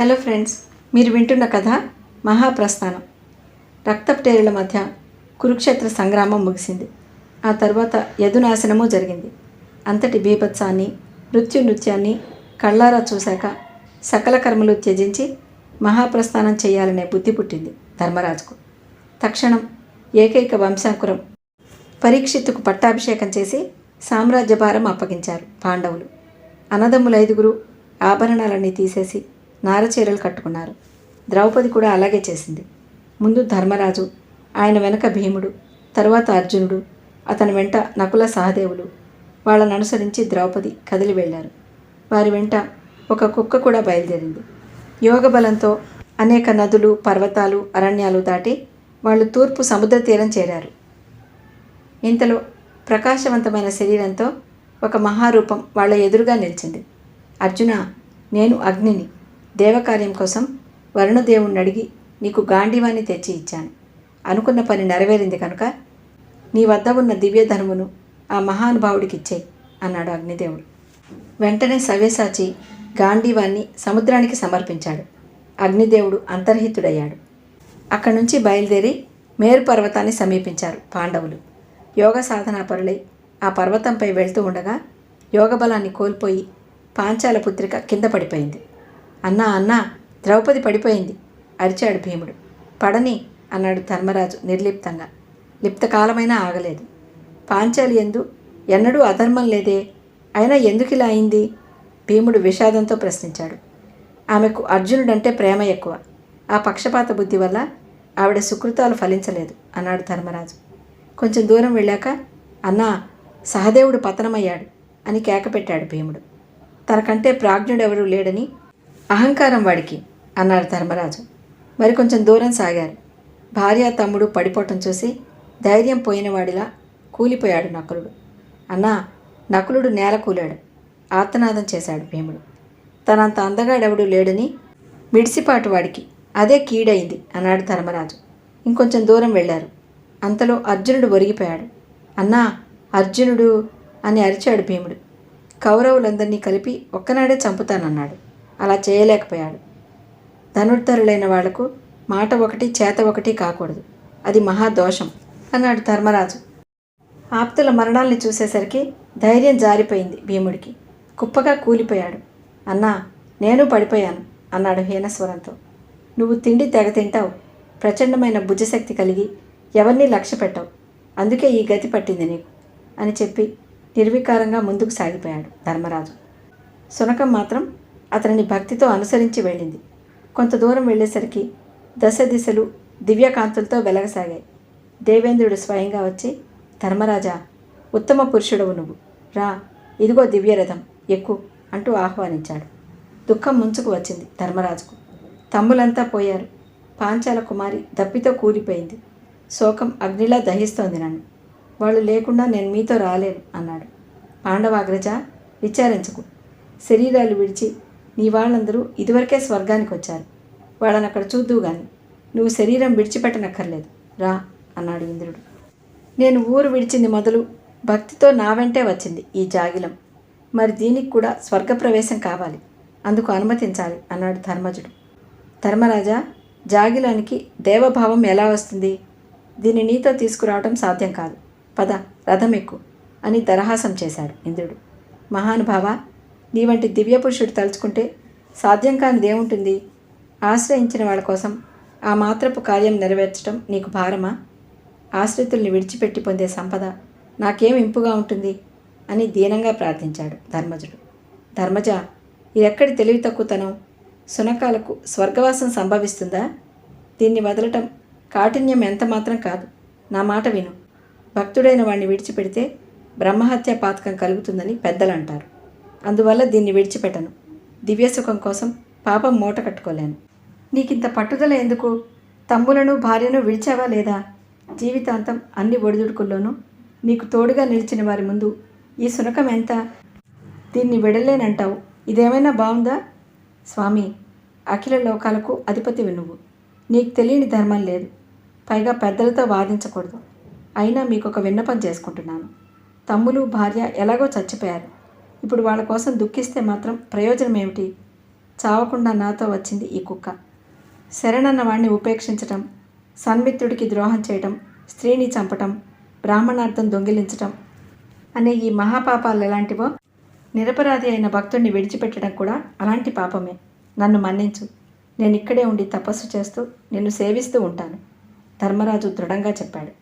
Hello friends మీరు వింటున్న కథ మహాప్రస్థానం. రక్తప్టేరుల మధ్య కురుక్షేత్ర సంగ్రామం ముగిసింది. ఆ తర్వాత యదునాశనము జరిగింది. అంతటి బీభత్సాన్ని మృత్యు నృత్యాన్ని కళ్ళారా చూశాక సకల కర్మలు త్యజించి మహాప్రస్థానం చేయాలనే బుద్ధి పుట్టింది ధర్మరాజుకు. తక్షణం ఏకైక వంశాంకురం పరీక్షిత్తుకు పట్టాభిషేకం చేసి సామ్రాజ్యభారం అప్పగించారు పాండవులు. అన్నదమ్ముల ఐదుగురు ఆభరణాలన్నీ తీసేసి నారచీరలు కట్టుకున్నారు. ద్రౌపది కూడా అలాగే చేసింది. ముందు ధర్మరాజు ఆయన వెనక భీముడు తరువాత అర్జునుడు అతని వెంట నకుల సహదేవులు. వాళ్ళను అనుసరించి ద్రౌపది కదిలి వెళ్ళారు. వారి వెంట ఒక కుక్క కూడా బయలుదేరింది. యోగ బలంతో అనేక నదులు పర్వతాలు అరణ్యాలు దాటి వాళ్ళు తూర్పు సముద్ర తీరం చేరారు. ఇంతలో ప్రకాశవంతమైన శరీరంతో ఒక మహారూపం వాళ్ళ ఎదురుగా నిలిచింది. అర్జున నేను అగ్నిని. దేవకార్యం కోసం వరుణదేవుణ్ణి అడిగి నీకు గాంధీవాన్ని తెచ్చి ఇచ్చాను. అనుకున్న పని నెరవేరింది కనుక నీ వద్ద ఉన్న దివ్యధనువును ఆ మహానుభావుడికి ఇచ్చేయి అన్నాడు అగ్నిదేవుడు. వెంటనే సవ్యసాచి గాంధీవాన్ని సముద్రానికి సమర్పించాడు. అగ్నిదేవుడు అంతర్హితుడయ్యాడు. అక్కడి నుంచి బయలుదేరి మేరు పర్వతాన్ని సమీపించారు పాండవులు. యోగ సాధనా పరులై ఆ పర్వతంపై వెళ్తూ ఉండగా యోగ బలాన్ని కోల్పోయి పాంచాల పుత్రిక కింద పడిపోయింది. అన్నా అన్నా ద్రౌపది పడిపోయింది అరిచాడు భీముడు. పడని అన్నాడు ధర్మరాజు నిర్లిప్తంగా. లిప్తకాలమైనా ఆగలేదు. పాంచాలి ఎందు ఎన్నడూ అధర్మం లేదే అయినా ఎందుకు ఇలా అయింది? భీముడు విషాదంతో ప్రశ్నించాడు. ఆమెకు అర్జునుడంటే ప్రేమ ఎక్కువ. ఆ పక్షపాత బుద్ధి వల్ల ఆవిడ సుకృతాలు ఫలించలేదు అన్నాడు ధర్మరాజు. కొంచెం దూరం వెళ్ళాక అన్నా సహదేవుడు పతనమయ్యాడు అని కేకపెట్టాడు భీముడు. తనకంటే ప్రాజ్ఞుడెవరూ లేడని అహంకారం వాడికి అన్నాడు ధర్మరాజు. మరి కొంచెం దూరం సాగారు. భార్య తమ్ముడు పడిపోవటం చూసి ధైర్యం పోయినవాడిలా కూలిపోయాడు నకులుడు. అన్నా నకులుడు నేల కూలాడు. ఆర్తనాదం చేశాడు భీముడు. తనంత అందగాడెవడు లేడని మిడిసిపాటు వాడికి అదే కీడైంది అన్నాడు ధర్మరాజు. ఇంకొంచెం దూరం వెళ్ళారు. అంతలో అర్జునుడు ఒరిగిపోయాడు. అన్నా అర్జునుడు అని అరిచాడు భీముడు. కౌరవులందరినీ కలిపి ఒక్కనాడే చంపుతానన్నాడు. అలా చేయలేకపోయాడు. ధనుర్ధరులైన వాళ్ళకు మాట ఒకటి చేత ఒకటి కాకూడదు. అది మహాదోషం అన్నాడు ధర్మరాజు. ఆప్తుల మరణాల్ని చూసేసరికి ధైర్యం జారిపోయింది భీముడికి. కుప్పగా కూలిపోయాడు. అన్నా నేను పడిపోయాను అన్నాడు హీనస్వరంతో. నువ్వు తిండి తెగ తింటావు. ప్రచండమైన భుజశక్తి కలిగి ఎవరినీ లక్ష్య పెట్టవు. అందుకే ఈ గతి పట్టింది నీకు అని చెప్పి నిర్వికారంగా ముందుకు సాగిపోయాడు ధర్మరాజు. సునకం మాత్రం అతనిని భక్తితో అనుసరించి వెళ్ళింది. కొంత దూరం వెళ్ళేసరికి దశ దిశలు దివ్యకాంతులతో వెలగసాగాయి. దేవేంద్రుడు స్వయంగా వచ్చి ధర్మరాజా ఉత్తమ పురుషుడవు నువ్వు. రా ఇదిగో దివ్యరథం ఎక్కు అంటూ ఆహ్వానించాడు. దుఃఖం ముంచుకు వచ్చింది ధర్మరాజుకు. తమ్ములంతా పోయారు. పాంచాల కుమారి దప్పితో కూలిపోయింది. శోకం అగ్నిలా దహిస్తోంది నన్ను. వాళ్ళు లేకుండా నేను మీతో రాలేను అన్నాడు. పాండవాగ్రజ విచారించకు. శరీరాలు విడిచి నీ వాళ్ళందరూ ఇదివరకే స్వర్గానికి వచ్చారు. వాళ్ళని అక్కడ చూద్దువు గాని నువ్వు శరీరం విడిచిపెట్టనక్కర్లేదు. రా అన్నాడు ఇంద్రుడు. నేను ఊరు విడిచింది మొదలు భక్తితో నా వెంటే వచ్చింది ఈ జాగిలం. మరి దీనికి కూడా స్వర్గప్రవేశం కావాలి. అందుకు అనుమతించాలి అన్నాడు ధర్మజుడు. ధర్మరాజా జాగిలానికి దేవభావం ఎలా వస్తుంది? దీన్ని నీతో తీసుకురావడం సాధ్యం కాదు. పద రథం ఎక్కు అని దరహాసం చేశాడు ఇంద్రుడు. మహానుభావ నీ వంటి దివ్య పురుషుడు తలుచుకుంటే సాధ్యం కానిదేముంటుంది ఆశ్రయించిన వాళ్ళ కోసం ఆ మాత్రపు కార్యం నెరవేర్చడం నీకు భారమా? ఆశ్రితుల్ని విడిచిపెట్టి పొందే సంపద నాకేం ఇంపుగా ఉంటుంది? అని దీనంగా ప్రార్థించాడు ధర్మజుడు. ధర్మజ ఇదెక్కడి తెలివి తక్కువతనం? సునకాలకు స్వర్గవాసం సంభవిస్తుందా? దీన్ని వదలటం కాఠిన్యం ఎంత మాత్రం కాదు. నా మాట విను. భక్తుడైన వాణ్ణి విడిచిపెడితే బ్రహ్మహత్య పాతకం కలుగుతుందని పెద్దలు అంటారు అందువల్ల దీన్ని విడిచిపెట్టను. దివ్యసుఖం కోసం పాపం మూట కట్టుకోలేను. నీకింత పట్టుదల ఎందుకు? తమ్ములను భార్యను విడిచావా లేదా? జీవితాంతం అన్ని ఒడిదుడుకుల్లోనూ నీకు తోడుగా నిలిచిన వారి ముందు ఈ శునకం ఎంత? దీన్ని విడలేనంటావు. ఇదేమైనా బాగుందా స్వామి అఖిల లోకాలకు అధిపతివి నువ్వు. నీకు తెలియని ధర్మం లేదు. పైగా పెద్దలతో వాదించకూడదు. అయినా మీకు ఒక విన్నపం చేసుకుంటున్నాను. తమ్ములు భార్య ఎలాగో చచ్చిపోయారు. ఇప్పుడు వాళ్ళ కోసం దుఃఖిస్తే మాత్రం ప్రయోజనం ఏమిటి? చావకుండా నాతో వచ్చింది ఈ కుక్క. శరణన్న వాణ్ణి ఉపేక్షించటం సన్మిత్రుడికి ద్రోహం చేయటం స్త్రీని చంపటం బ్రాహ్మణార్థం దొంగిలించటం అనే ఈ మహాపాపాలు ఎలాంటివో నిరపరాధి అయిన భక్తుడిని విడిచిపెట్టడం కూడా అలాంటి పాపమే. నన్ను మన్నించు. నేను ఇక్కడే ఉండి తపస్సు చేస్తూ నిన్ను సేవిస్తూ ఉంటాను. ధర్మరాజు దృఢంగా చెప్పాడు.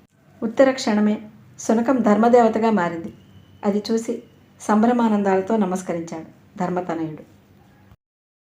ఉత్తర క్షణమే శునకం ధర్మదేవతగా మారింది. అది చూసి సంభ్రమానందాలతో నమస్కరించాడు ధర్మతనయుడు.